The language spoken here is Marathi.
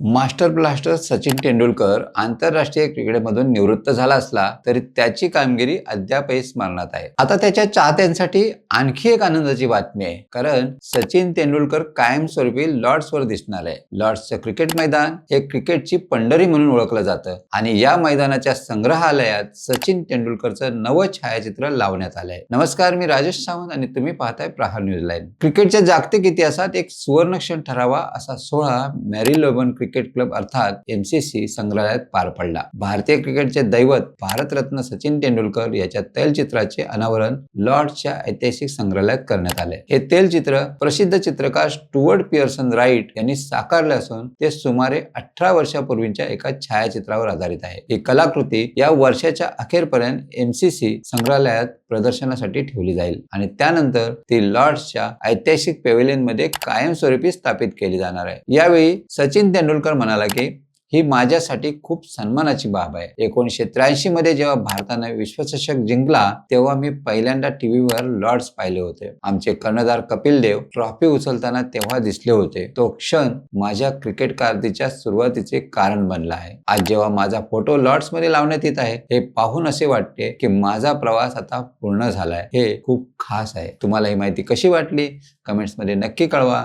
मास्टर ब्लास्टर सचिन तेंडुलकर आंतरराष्ट्रीय क्रिकेटमधून निवृत्त झाला असला तरी त्याची कामगिरी अद्यापही स्मरणात आहे. आता त्याच्या चाहत्यांसाठी आणखी एक आनंदाची बातमी आहे. कारण सचिन तेंडुलकर कायमस्वरूपी लॉर्ड्सवर दिसणार आहे. लॉर्ड्सचं क्रिकेट मैदान हे क्रिकेटची पंढरी म्हणून ओळखलं जातं आणि या मैदानाच्या संग्रहालयात सचिन तेंडुलकरचं नवं छायाचित्र लावण्यात आलंय. नमस्कार मी राजेश सावंत आणि तुम्ही पाहताय प्रहार न्यूज लाईन क्रिकेटच्या जागतिक इतिहासात एक सुवर्ण क्षण ठरावा असा सोहळा Marylebone cricket cricket club अर्थात एमसीसी संग्रहालयात पार पडला. भारतीय क्रिकेटचे दैवत भारतरत्न सचिन तेंडुलकर याच्या तैलचित्राचे अनावरण लॉर्डच्या ऐतिहासिक संग्रहालयात करण्यात आले. हे तैलचित्र प्रसिद्ध चित्रकार स्टुअर्ट पियर्सन राईट यांनी साकारले असून ते सुमारे अठरा वर्षापूर्वीच्या एका छायाचित्रावर आधारित आहे. ही कलाकृती या वर्षाच्या अखेरपर्यंत एमसीसी संग्रहालयात प्रदर्शनासाठी ठेवली जाईल आणि त्यानंतर ती लॉर्ड्सच्या ऐतिहासिक पेव्हिलियनमध्ये कायमस्वरूपी स्थापित केली जाणार आहे. यावेळी सचिन तेंडुलकर म्हणाला की ही माझ्यासाठी खूप सन्मानाची बाब आहे. एकोणीसशे त्र्याऐंशी मध्ये जेव्हा भारताने विश्वचषक जिंकला तेव्हा मी पहिल्यांदा टीव्हीवर लॉर्ड्स पाहिले होते. आमचे कर्णधार कपिल देव ट्रॉफी उचलताना तेव्हा दिसले होते. तो क्षण माझ्या क्रिकेट कारदीच्या सुरुवातीचे कारण बनला आहे. आज जेव्हा माझा फोटो लॉर्ड्समध्ये लावण्यात येत आहे हे पाहून असे वाटते की माझा प्रवास आता पूर्ण झालाय. हे खूप खास आहे. तुम्हाला ही माहिती कशी वाटली? कमेंट्समध्ये नक्की कळवा.